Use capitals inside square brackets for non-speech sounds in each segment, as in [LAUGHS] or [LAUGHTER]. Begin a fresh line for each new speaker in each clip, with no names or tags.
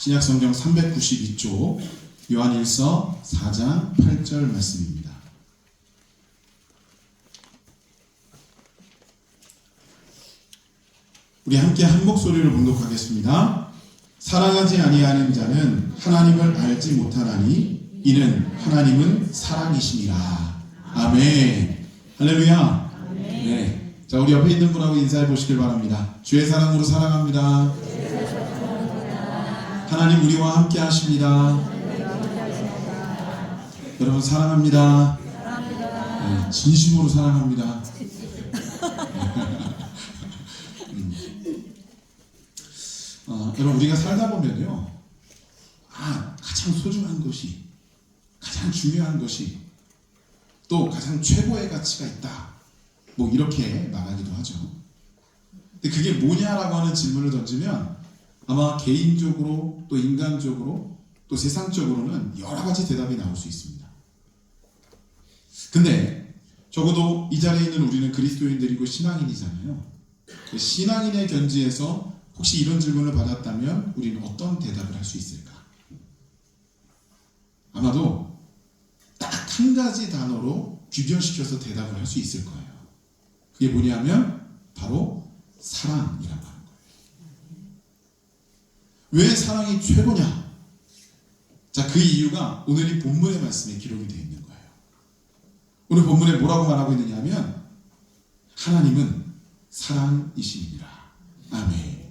신약 성경 392쪽 요한일서 4장 8절 말씀입니다. 우리 함께 한 목소리로 봉독하겠습니다. 사랑하지 아니하는 자는 하나님을 알지 못하나니 이는 하나님은 사랑이시니라. 아멘. 할렐루야. 네. 자, 우리 옆에 있는 분하고 인사해 보시길 바랍니다. 주의 사랑으로 사랑합니다. 하나님 우리와 함께 하십니다. 여러분 사랑합니다. 네, 진심으로 사랑합니다. 음. 어, 여러분 우리가 살다 보면요, 아 가장 소중한 것이, 가장 중요한 것이, 또 가장 최고의 가치가 있다. 뭐 이렇게 말하기도 하죠. 근데 그게 뭐냐라고 하는 질문을 던지면 아마 개인적으로 또 인간적으로 또 세상적으로는 여러 가지 대답이 나올 수 있습니다. 근데 적어도 이 자리에 있는 우리는 그리스도인들이고 신앙인이잖아요. 그 신앙인의 견지에서 혹시 이런 질문을 받았다면 우리는 어떤 대답을 할 수 있을까? 아마도 딱 한 가지 단어로 규변시켜서 대답을 할 수 있을 거예요. 그게 뭐냐면 바로 사랑이라고 거예요. 왜 사랑이 최고냐? 자, 그 이유가 오늘 이 본문의 말씀에 기록이 되어 있는 거예요. 오늘 본문에 뭐라고 말하고 있느냐면 하나님은 사랑이시니라. 아멘.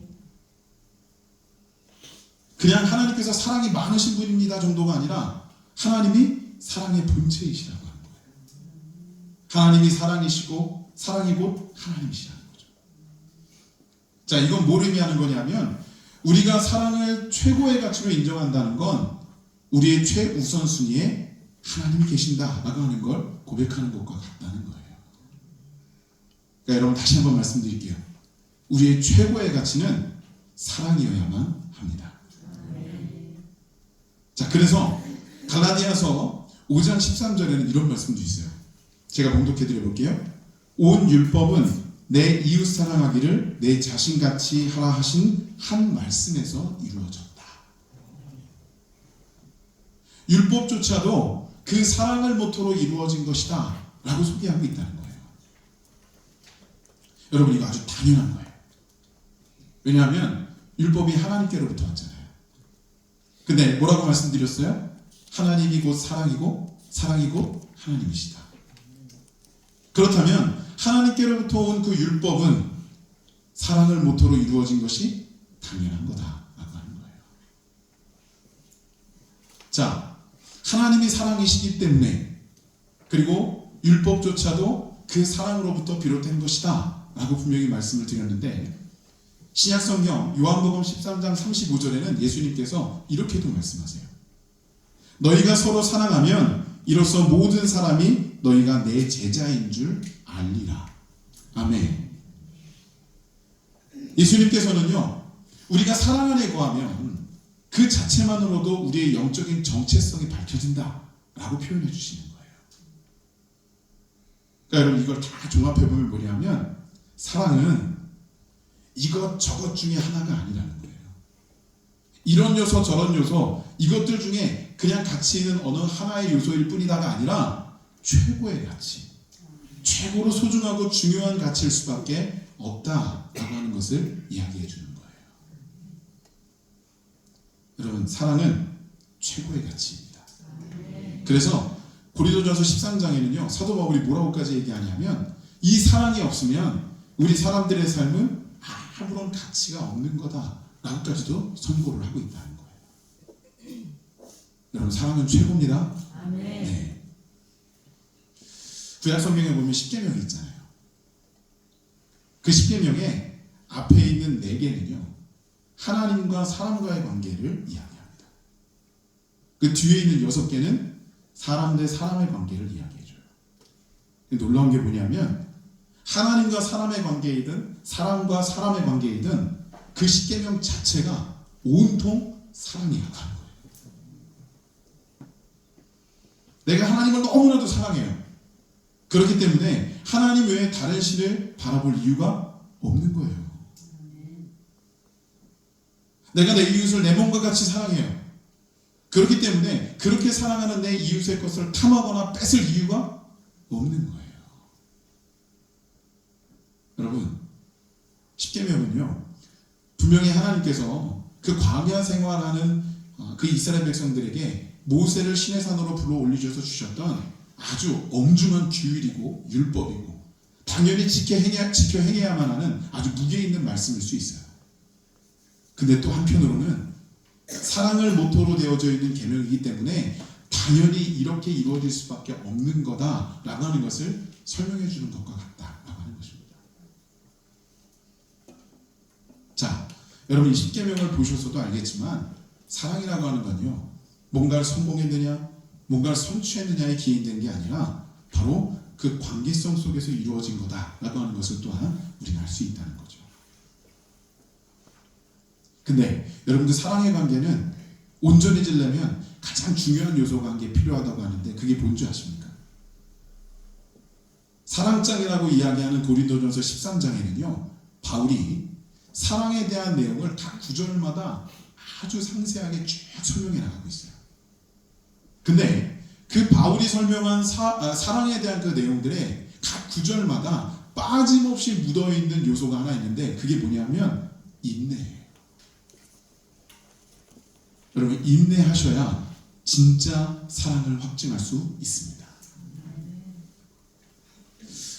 그냥 하나님께서 사랑이 많으신 분입니다 정도가 아니라 하나님이 사랑의 본체이시라고 하는 거예요. 하나님이 사랑이시고 사랑이 곧 하나님이시라는 거죠. 자, 이건 뭘 의미하는 거냐면 우리가 사랑을 최고의 가치로 인정한다는 건 우리의 최우선순위에 하나님이 계신다라고 하는 걸 고백하는 것과 같다는 거예요. 그러니까 여러분 다시 한번 말씀드릴게요. 우리의 최고의 가치는 사랑이어야만 합니다. 자, 그래서 갈라디아서 5장 13절에는 이런 말씀도 있어요. 제가 봉독해 드려 볼게요. 온 율법은 내 이웃 사랑하기를 내 자신같이 하라 하신 한 말씀에서 이루어졌다. 율법조차도 그 사랑을 모토로 이루어진 것이다. 라고 소개하고 있다는 거예요. 여러분, 이거 아주 당연한 거예요. 왜냐하면 율법이 하나님께로부터 왔잖아요. 근데 뭐라고 말씀드렸어요? 하나님이 곧 사랑이고, 사랑이 곧 하나님이시다. 그렇다면, 하나님께로부터 온 그 율법은 사랑을 모토로 이루어진 것이 당연한 거다 라고 하는 거예요. 자, 하나님이 사랑이시기 때문에 그리고 율법조차도 그 사랑으로부터 비롯된 것이다 라고 분명히 말씀을 드렸는데 신약 성경 요한복음 13장 35절에는 예수님께서 이렇게도 말씀하세요. 너희가 서로 사랑하면 이로써 모든 사람이 너희가 내 제자인 줄 알리라. 아멘. 예수님께서는요, 우리가 사랑 안에 거하면 그 자체만으로도 우리의 영적인 정체성이 밝혀진다. 라고 표현해 주시는 거예요. 그러니까 여러분 이걸 다 종합해 보면 뭐냐면 사랑은 이것 저것 중에 하나가 아니라는 거예요. 이런 요소 저런 요소 이것들 중에 그냥 가치 있는 어느 하나의 요소일 뿐이다가 아니라 최고의 가치. 최고로 소중하고 중요한 가치일 수밖에 없다라고 하는 것을 이야기해 주는 거예요. 여러분 사랑은 최고의 가치입니다. 그래서 고린도전서 13장에는요 사도 바울이 뭐라고까지 얘기하냐면 이 사랑이 없으면 우리 사람들의 삶은 아무런 가치가 없는 거다라고까지도 선고를 하고 있다는 거예요. 여러분 사랑은 최고입니다. 네. 구약 성경에 보면 십계명이 있잖아요. 그 십계명에 앞에 있는 네 개는요 하나님과 사람과의 관계를 이야기합니다. 그 뒤에 있는 여섯 개는 사람 대 사람의 관계를 이야기해줘요. 놀라운 게 뭐냐면 하나님과 사람의 관계이든 사람과 사람의 관계이든 그 십계명 자체가 온통 사랑이라고 하는 거예요. 내가 하나님을 너무나도 사랑해요. 그렇기 때문에 하나님 외에 다른 신을 바라볼 이유가 없는 거예요. 내가 내 이웃을 내 몸과 같이 사랑해요. 그렇기 때문에 그렇게 사랑하는 내 이웃의 것을 탐하거나 뺏을 이유가 없는 거예요. 여러분, 십계명은요. 분명히 하나님께서 그 광야 생활하는 어, 그 이스라엘 백성들에게 모세를 신의 산으로 불러 올리셔서 주셨던 아주 엄중한 규율이고 율법이고 당연히 지켜 행해야, 지켜 행해야만 하는 아주 무게 있는 말씀일 수 있어요. 근데 또 한편으로는 사랑을 모토로 되어져 있는 계명이기 때문에 당연히 이렇게 이루어질 수밖에 없는 거다라고 하는 것을 설명해 주는 것과 같다라고 하는 것입니다. 자, 여러분 이 십계명을 보셔서도 알겠지만 사랑이라고 하는 건요. 뭔가를 성공했느냐, 뭔가를 성취했느냐에 기인된 게 아니라 바로 그 관계성 속에서 이루어진 거다라고 하는 것을 또한 우리는 알 수 있다는 거죠. 근데 여러분들 사랑의 관계는 온전해지려면 가장 중요한 요소가 한 게 필요하다고 하는데 그게 뭔지 아십니까? 사랑장이라고 이야기하는 고린도전서 13장에는요. 바울이 사랑에 대한 내용을 각 구절마다 아주 상세하게 쭉 설명해 나가고 있어요. 근데 그 바울이 설명한 사, 아, 사랑에 대한 그 내용들의 각 구절마다 빠짐없이 묻어 있는 요소가 하나 있는데 그게 뭐냐면 인내예요. 여러분 인내하셔야 진짜 사랑을 확증할 수 있습니다.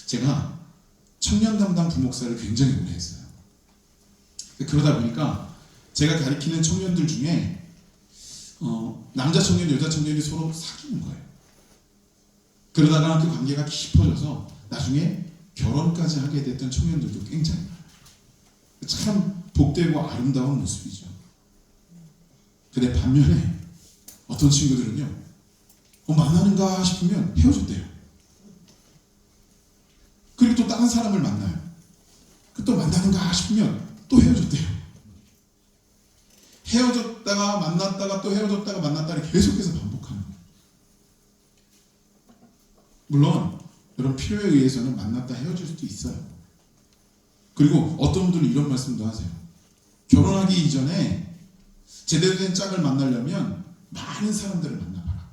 제가 청년 담당 부목사를 굉장히 오래 했어요. 그러다 보니까 제가 가리키는 청년들 중에 어, 남자 청년, 여자 청년이 서로 사귀는 거예요. 그러다가 그 관계가 깊어져서 나중에 결혼까지 하게 됐던 청년들도 굉장히 많아요. 참 복되고 아름다운 모습이죠. 근데 반면에 어떤 친구들은요, 어, 만나는가 싶으면 헤어졌대요. 그리고 또 다른 사람을 만나요. 그또 만나는가 싶으면 또 헤어졌대요. 헤어졌다가 만났다가 또 헤어졌다가 만났다를 계속해서 반복하는 거예요. 물론 여러분 필요에 의해서는 만났다 헤어질 수도 있어요. 그리고 어떤 분들은 이런 말씀도 하세요. 결혼하기 이전에 제대로 된 짝을 만나려면 많은 사람들을 만나봐라.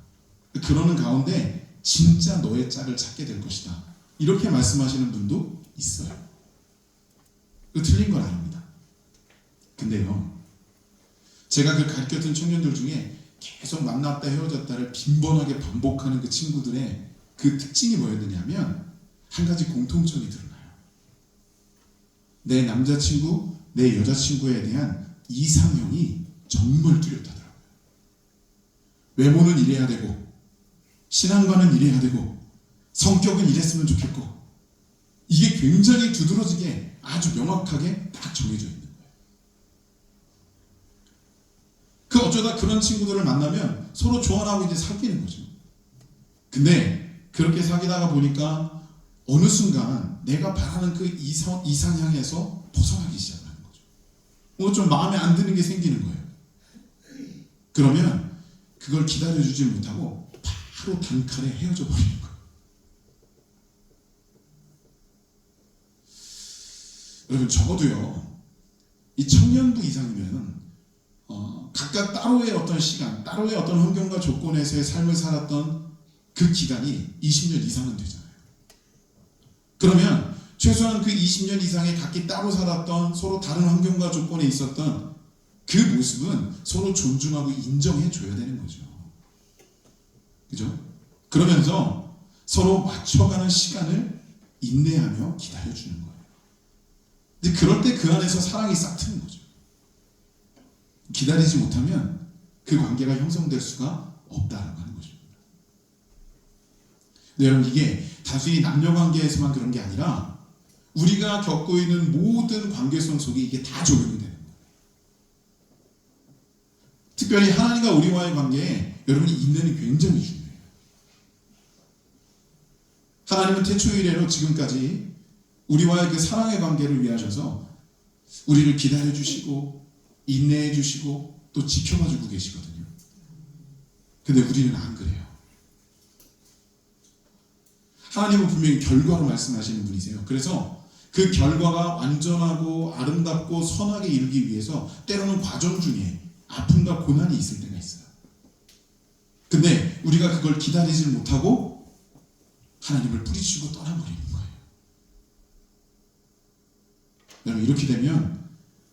그러는 가운데 진짜 너의 짝을 찾게 될 것이다. 이렇게 말씀하시는 분도 있어요. 그 틀린 건 아닙니다. 근데요, 제가 그 가르쳤던 청년들 중에 계속 만났다 헤어졌다를 빈번하게 반복하는 그 친구들의 그 특징이 뭐였느냐면 한 가지 공통점이 드러나요. 내 남자친구, 내 여자친구에 대한 이상형이 정말 뚜렷하더라고요. 외모는 이래야 되고, 신앙과는 이래야 되고, 성격은 이랬으면 좋겠고, 이게 굉장히 두드러지게 아주 명확하게 딱 정해져 있는 거예요. 그 어쩌다 그런 친구들을 만나면 서로 조언하고 이제 사귀는 거죠. 근데 그렇게 사귀다가 보니까 어느 순간 내가 바라는 그 이상, 이상향에서 벗어나기 시작하는 거죠. 뭐좀 마음에 안 드는 게 생기는 거예요. 그러면 그걸 기다려주지 못하고 바로 단칼에 헤어져 버리는 거예요. 여러분 적어도요 이 청년부 이상이면 어, 각각 따로의 어떤 시간, 따로의 어떤 환경과 조건에서의 삶을 살았던 그 기간이 20년 이상은 되잖아요. 그러면 최소한 그 20년 이상의 각기 따로 살았던 서로 다른 환경과 조건에 있었던 그 모습은 서로 존중하고 인정해 줘야 되는 거죠. 그죠? 그러면서 서로 맞춰가는 시간을 인내하며 기다려 주는 거예요. 이제 그럴 때 그 안에서 사랑이 싹 트는 거죠. 기다리지 못하면 그 관계가 형성될 수가 없다라고 하는 것입니다. 여러분 이게 단순히 남녀 관계에서만 그런 게 아니라 우리가 겪고 있는 모든 관계성 속에 이게 다 적용이 되는 거예요. 특별히 하나님과 우리와의 관계에 여러분이 인내는 굉장히 중요해요. 하나님은 태초 이래로 지금까지 우리와의 그 사랑의 관계를 위하셔서 우리를 기다려 주시고 인내해 주시고 또 지켜봐 주고 계시거든요. 근데 우리는 안 그래요. 하나님은 분명히 결과로 말씀하시는 분이세요. 그래서 그 결과가 완전하고 아름답고 선하게 이루기 위해서 때로는 과정 중에 아픔과 고난이 있을 때가 있어요. 근데 우리가 그걸 기다리질 못하고 하나님을 뿌리치고 떠나버리는 거예요. 여러분 이렇게 되면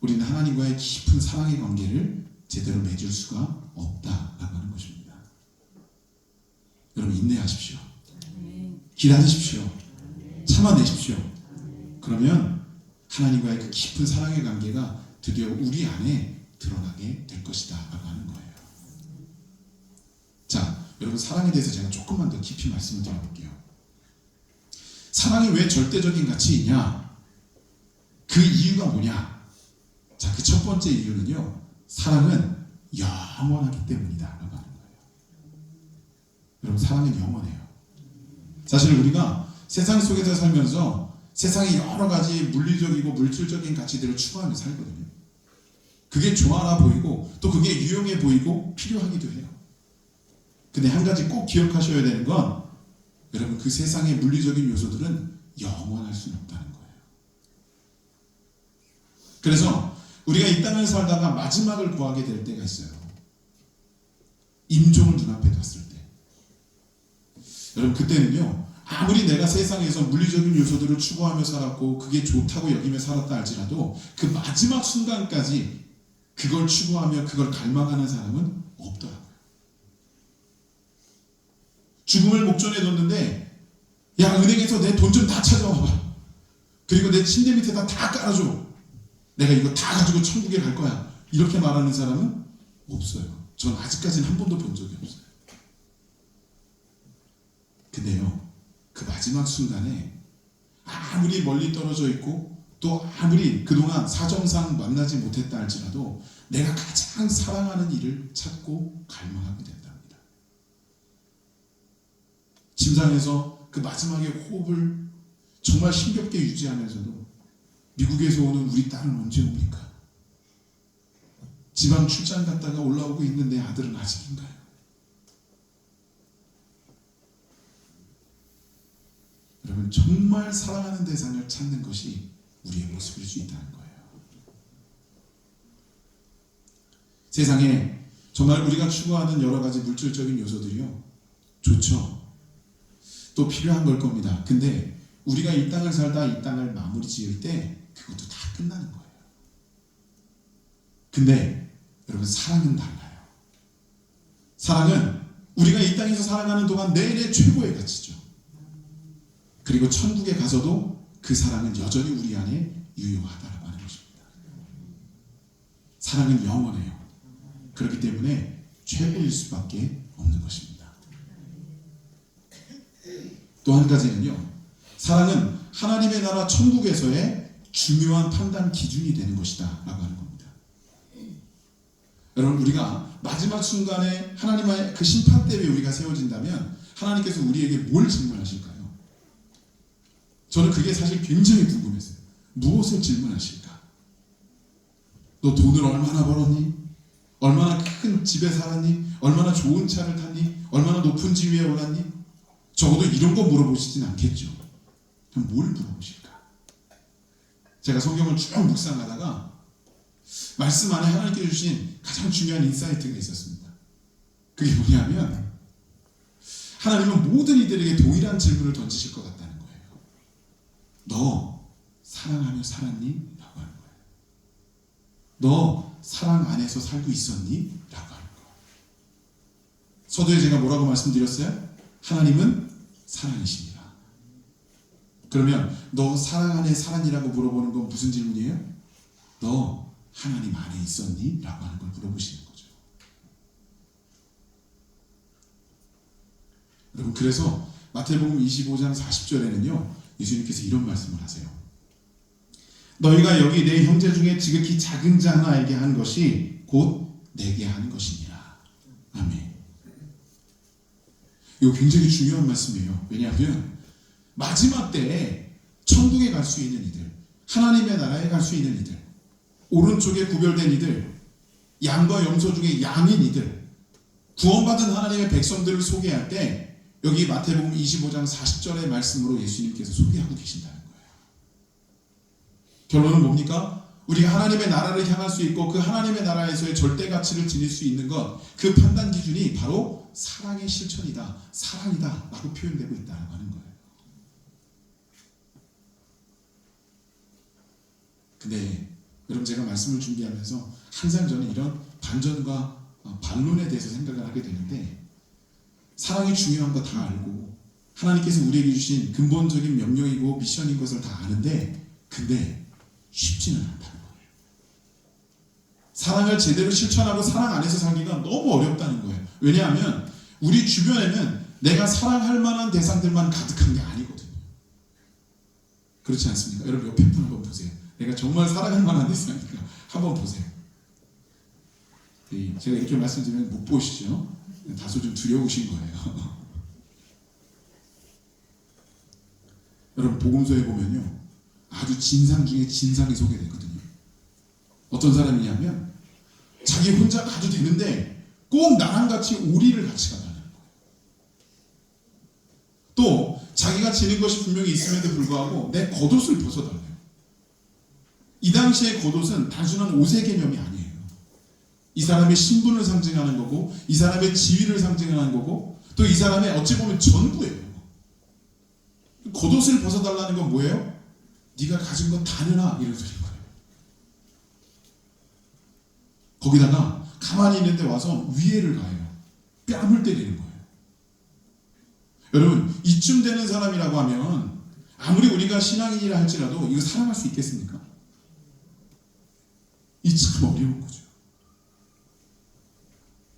우리는 하나님과의 깊은 사랑의 관계를 제대로 맺을 수가 없다라고 하는 것입니다. 여러분 인내하십시오. 기다리십시오. 참아내십시오. 그러면 하나님과의 그 깊은 사랑의 관계가 드디어 우리 안에 드러나게 될 것이다 라고 하는 거예요. 자, 여러분 사랑에 대해서 제가 조금만 더 깊이 말씀을 드려볼게요. 사랑이 왜 절대적인 가치이냐? 그 이유가 뭐냐? 자, 그 첫 번째 이유는요. 사랑은 영원하기 때문이다 라고 하는 거예요. 여러분 사랑은 영원해요. 사실 우리가 세상 속에서 살면서 세상의 여러 가지 물리적이고 물질적인 가치들을 추구하며 살거든요. 그게 좋아라 보이고 또 그게 유용해 보이고 필요하기도 해요. 근데 한 가지 꼭 기억하셔야 되는 건 여러분 그 세상의 물리적인 요소들은 영원할 수는 없다는 거예요. 그래서 우리가 이 땅을 살다가 마지막을 구하게 될 때가 있어요. 임종을 눈앞에 뒀을 때. 여러분 그때는요 아무리 내가 세상에서 물리적인 요소들을 추구하며 살았고 그게 좋다고 여기며 살았다 할지라도 그 마지막 순간까지 그걸 추구하며 그걸 갈망하는 사람은 없더라고요. 죽음을 목전에 뒀는데 야 은행에서 내 돈 좀 다 찾아와봐. 그리고 내 침대 밑에다 다 깔아줘. 내가 이거 다 가지고 천국에 갈 거야. 이렇게 말하는 사람은 없어요. 전 아직까지는 한 번도 본 적이 없어요. 근데요, 그 마지막 순간에 아무리 멀리 떨어져 있고 또 아무리 그동안 사정상 만나지 못했다 할지라도 내가 가장 사랑하는 일을 찾고 갈망하게 된답니다. 침상에서 그 마지막에 호흡을 정말 힘겹게 유지하면서도 미국에서 오는 우리 딸은 언제 옵니까? 지방 출장 갔다가 올라오고 있는 내 아들은 아직인가요? 여러분 정말 사랑하는 대상을 찾는 것이 우리의 모습일 수 있다는 거예요. 세상에 정말 우리가 추구하는 여러 가지 물질적인 요소들이요 좋죠. 또 필요한 걸 겁니다. 근데 우리가 이 땅을 살다 이 땅을 마무리 지을 때 그것도 다 끝나는 거예요. 근데 여러분 사랑은 달라요. 사랑은 우리가 이 땅에서 살아가는 동안 내내 최고의 가치죠. 그리고 천국에 가서도 그 사랑은 여전히 우리 안에 유효하다라고 하는 것입니다. 사랑은 영원해요. 그렇기 때문에 최고일 수밖에 없는 것입니다. 또 한 가지는요. 사랑은 하나님의 나라 천국에서의 중요한 판단 기준이 되는 것이다 라고 하는 겁니다. 여러분 우리가 마지막 순간에 하나님의 그 심판 때문에 우리가 세워진다면 하나님께서 우리에게 뭘 질문하실까요? 저는 그게 사실 굉장히 궁금했어요. 무엇을 질문하실까? 너 돈을 얼마나 벌었니? 얼마나 큰 집에 살았니? 얼마나 좋은 차를 탔니? 얼마나 높은 지위에 올랐니? 적어도 이런 거 물어보시진 않겠죠. 그럼 뭘 물어보실까? 제가 성경을 쭉 묵상하다가 말씀 안에 하나님께 주신 가장 중요한 인사이트가 있었습니다. 그게 뭐냐면 하나님은 모든 이들에게 동일한 질문을 던지실 것 같다는 거예요. 너 사랑하며 살았니? 라고 하는 거예요. 너 사랑 안에서 살고 있었니? 라고 하는 거예요. 서두에 제가 뭐라고 말씀드렸어요? 하나님은 사랑이십니다. 그러면 너 사랑 안에 살았니라고 물어보는 건 무슨 질문이에요? 너 하나님 안에 있었니? 라고 하는 걸 물어보시는 거죠. 여러분 그래서 마태복음 25장 40절에는요 예수님께서 이런 말씀을 하세요. 너희가 여기 내 형제 중에 지극히 작은 자 하나에게 한 것이 곧 내게 하는 것이니라. 아멘. 이거 굉장히 중요한 말씀이에요. 왜냐하면 마지막 때에 천국에 갈 수 있는 이들, 하나님의 나라에 갈 수 있는 이들, 오른쪽에 구별된 이들, 양과 염소 중에 양인 이들, 구원받은 하나님의 백성들을 소개할 때 여기 마태복음 25장 40절의 말씀으로 예수님께서 소개하고 계신다는 거예요. 결론은 뭡니까? 우리가 하나님의 나라를 향할 수 있고 그 하나님의 나라에서의 절대 가치를 지닐 수 있는 것, 그 판단 기준이 바로 사랑의 실천이다, 사랑이다 라고 표현되고 있다고 하는 거예요. 근데 여러분 제가 말씀을 준비하면서 항상 저는 이런 반전과 어, 반론에 대해서 생각을 하게 되는데 사랑이 중요한 거 다 알고 하나님께서 우리에게 주신 근본적인 명령이고 미션인 것을 다 아는데 근데 쉽지는 않다는 거예요. 사랑을 제대로 실천하고 사랑 안에서 살기가 너무 어렵다는 거예요. 왜냐하면 우리 주변에는 내가 사랑할 만한 대상들만 가득한 게 아니거든요. 그렇지 않습니까? 여러분 옆에 분 한번 보세요. 내가 정말 사랑할 만한 대상이니까 한번 보세요. 이, 제가 이렇게 말씀드리면 못 보시죠? 다소 좀 두려우신 거예요. [LAUGHS] 여러분 복음서에 보면요 아주 진상 중에 진상이 소개되거든요. 어떤 사람이냐면 자기 혼자 가도 되는데 꼭 나랑 같이 오리를 같이 가달라는 거예요. 또 자기가 지는 것이 분명히 있음에도 불구하고 내 겉옷을 벗어달래요. 이 당시의 겉옷은 단순한 옷의 개념이 아니에요. 이 사람의 신분을 상징하는 거고 이 사람의 지위를 상징하는 거고 또 이 사람의 어찌 보면 전부예요. 겉옷을 벗어달라는 건 뭐예요? 네가 가진 거 다 내놔 이런 소리인 거예요. 거기다가 가만히 있는데 와서 위해를 가해요. 뺨을 때리는 거예요. 여러분 이쯤 되는 사람이라고 하면 아무리 우리가 신앙인이라 할지라도 이거 사랑할 수 있겠습니까? 이 참 어려운 거죠.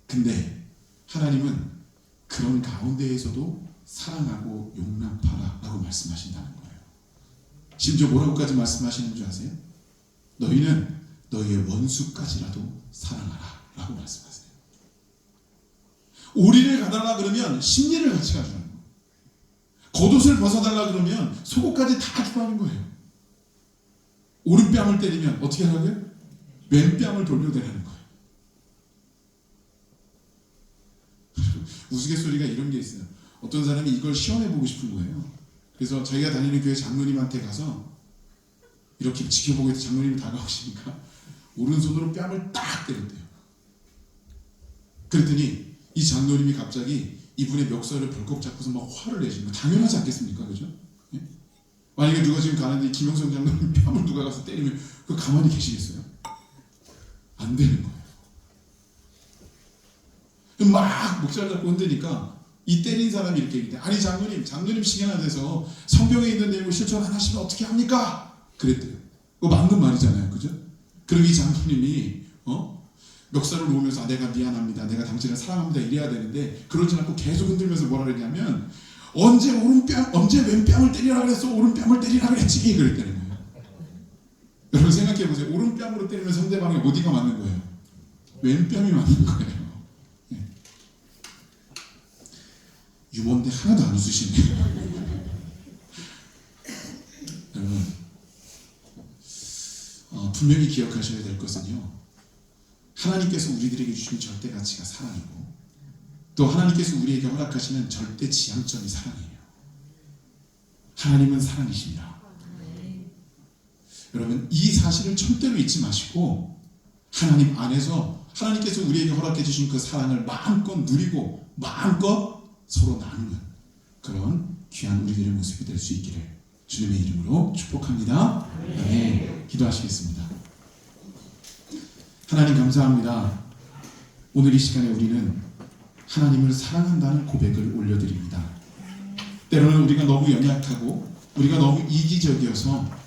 근데 하나님은 그런 가운데에서도 사랑하고 용납하라 라고 말씀하신다는 거예요. 심지어 뭐라고까지 말씀하시는 줄 아세요? 너희는 너희의 원수까지라도 사랑하라 라고 말씀하세요. 오리를 가달라 그러면 심리를 같이 가주는 거예요. 겉옷을 벗어달라 그러면 속옷까지 다 주라는 거예요. 오른뺨을 때리면 어떻게 하라고요? 왼뺨을 돌려대라는 거예요. [LAUGHS] 우스갯소리가 이런 게 있어요. 어떤 사람이 이걸 시험해 보고 싶은 거예요. 그래서 저희가 다니는 교회 장로님한테 가서 이렇게 지켜보고 있는 장로님이 다가오시니까 오른손으로 뺨을 딱 때렸대요. 그랬더니 이 장로님이 갑자기 이분의 멱살을 벌컥 잡고서 막 화를 내시는 거 당연하지 않겠습니까? 그죠? 예? 만약에 누가 지금 가는데 김영선 장로님 뺨을 누가 가서 때리면 그 가만히 계시겠어요? 안 되는 거예요. 막 목살 잡고 흔드니까 이 때린 사람이 이렇게 얘기해. 아니 장로님, 장로님 시간 안에서 성경에 있는 내용을 실천 안 하시면 어떻게 합니까? 그랬대요. 그거 맞는 말이잖아요, 그죠? 그럼 이 장로님이 어 멱살을 놓으면서 아, 내가 미안합니다, 내가 당신을 사랑합니다 이래야 되는데 그러지 않고 계속 흔들면서 뭐라 그랬냐면 언제 오른뺨, 언제 왼뺨을 때리라 그랬어? 오른뺨을 때리라 그랬지 그랬다는. 여러분 생각해 보세요. 오른뺨으로 때리면 상대방이 어디가 맞는 거예요? 왼뺨이 맞는 거예요. 유머인데 하나도 안 웃으시네요. [LAUGHS] 여러분, 어, 분명히 기억하셔야 될 것은요. 하나님께서 우리들에게 주신 절대 가치가 사랑이고, 또 하나님께서 우리에게 허락하시는 절대 지향점이 사랑이에요. 하나님은 사랑이십니다. 여러분, 이 사실을 절대로 잊지 마시고, 하나님 안에서 하나님께서 우리에게 허락해 주신 그 사랑을 마음껏 누리고, 마음껏 서로 나누는 그런 귀한 우리들의 모습이 될 수 있기를 주님의 이름으로 축복합니다. 네, 기도하시겠습니다. 하나님 감사합니다. 오늘 이 시간에 우리는 하나님을 사랑한다는 고백을 올려드립니다. 때로는 우리가 너무 연약하고 우리가 너무 이기적이어서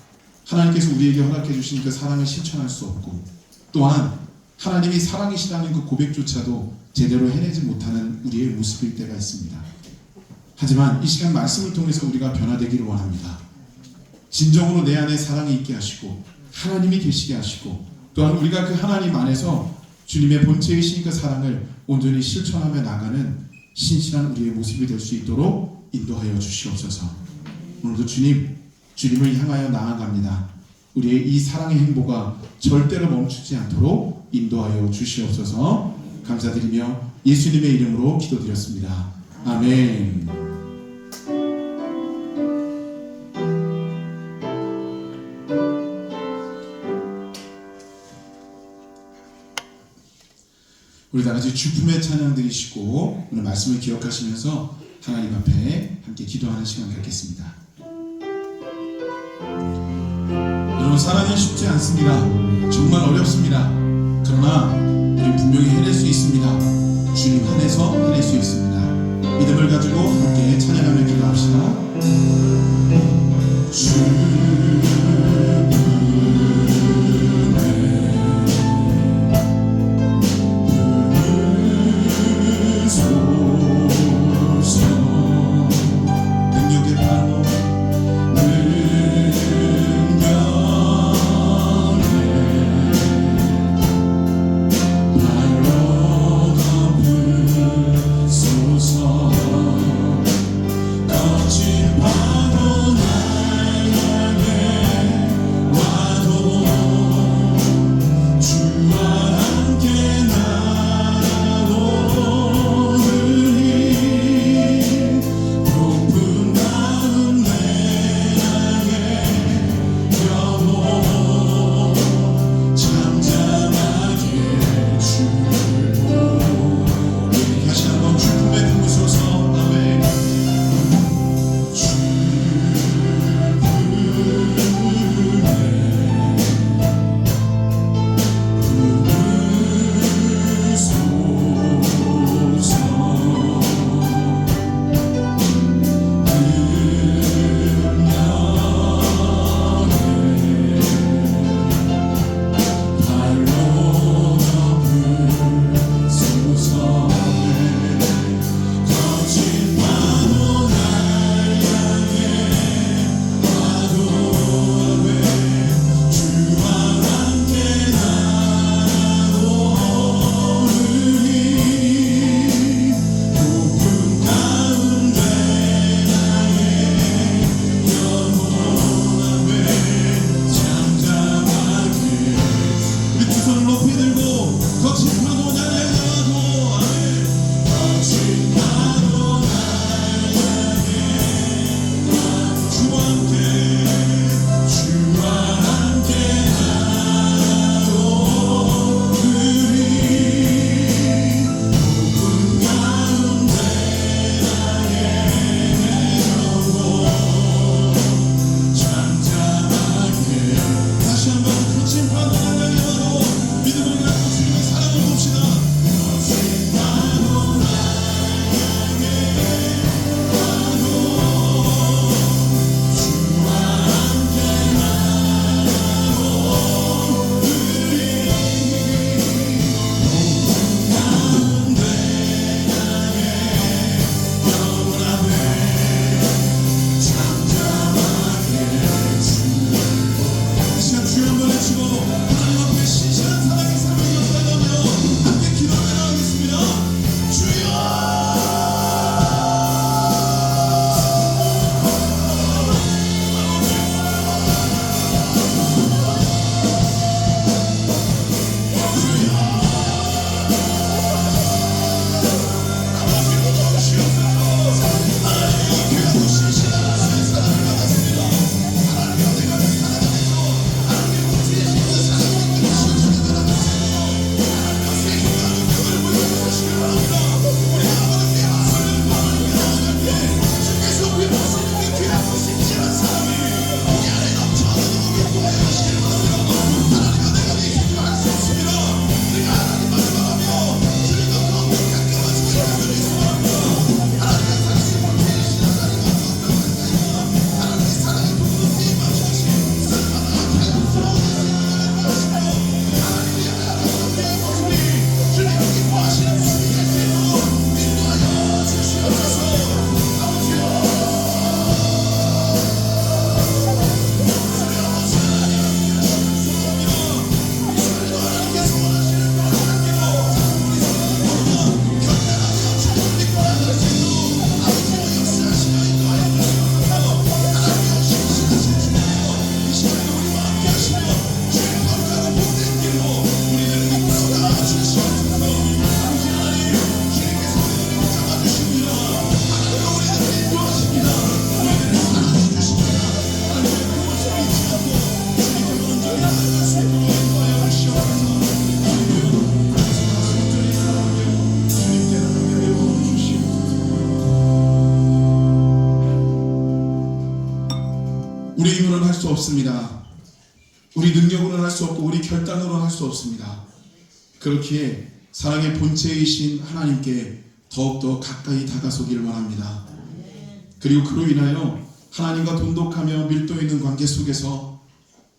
하나님께서 우리에게 허락해 주신 그 사랑을 실천할 수 없고 또한 하나님이 사랑이시라는 그 고백조차도 제대로 해내지 못하는 우리의 모습일 때가 있습니다. 하지만 이 시간 말씀을 통해서 우리가 변화되기를 원합니다. 진정으로 내 안에 사랑이 있게 하시고 하나님이 계시게 하시고 또한 우리가 그 하나님 안에서 주님의 본체이신 그 사랑을 온전히 실천하며 나가는 신실한 우리의 모습이 될 수 있도록 인도하여 주시옵소서. 오늘도 주님, 주님을 향하여 나아갑니다. 우리의 이 사랑의 행보가 절대로 멈추지 않도록 인도하여 주시옵소서 감사드리며 예수님의 이름으로 기도드렸습니다. 아멘. 우리 다 같이 주품의 찬양 드리시고 오늘 말씀을 기억하시면서 하나님 앞에 함께 기도하는 시간 갖겠습니다. 여러분 사랑은 쉽지 않습니다. 정말 어렵습니다. 그러나 우리 분명히 해낼 수 있습니다. 주님 안에서 해낼 수 있습니다. 믿음을 가지고 함께 찬양하며 기도합시다. 능 없습니다. 우리 능력으로는 할 수 없고 우리 결단으로는 할 수 없습니다. 그렇기에 사랑의 본체이신 하나님께 더욱더 가까이 다가서기를 원합니다. 그리고 그로 인하여 하나님과 돈독하며 밀도 있는 관계 속에서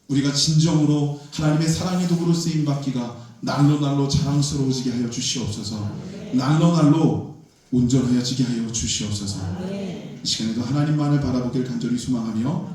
우리가 진정으로 하나님의 사랑의 도구로 쓰임 받기가 날로 날로 자랑스러워지게 하여 주시옵소서. 날로 날로 온전하여지게 하여 주시옵소서. 이 시간에도 하나님만을 바라보길 간절히 소망하며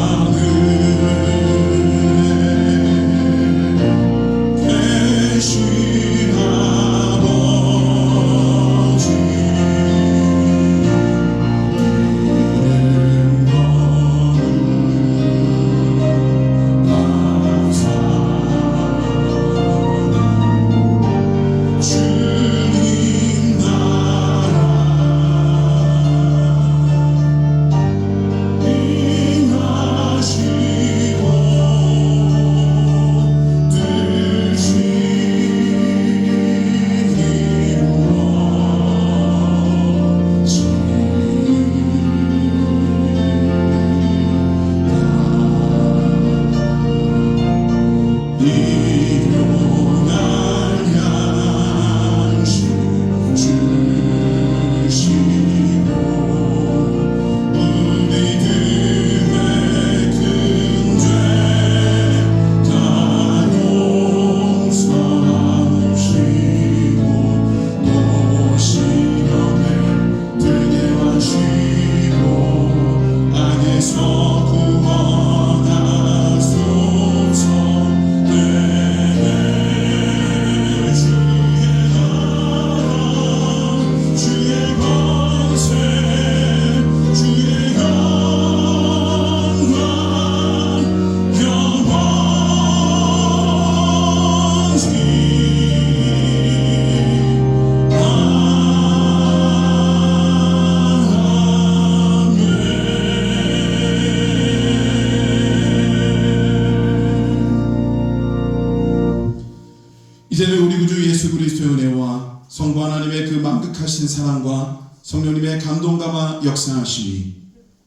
예수 그리스도의 은혜와 성부 하나님의 그 만극하신 사랑과 성령님의 감동감화 역사하심이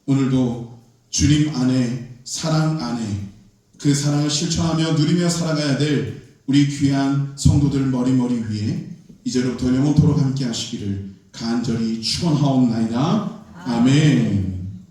오늘도 주님 안에 사랑 안에 그 사랑을 실천하며 누리며 살아가야 될 우리 귀한 성도들 머리머리 위에 이제로부터 영원토록 함께 하시기를 간절히 축원하옵나이다. 아멘.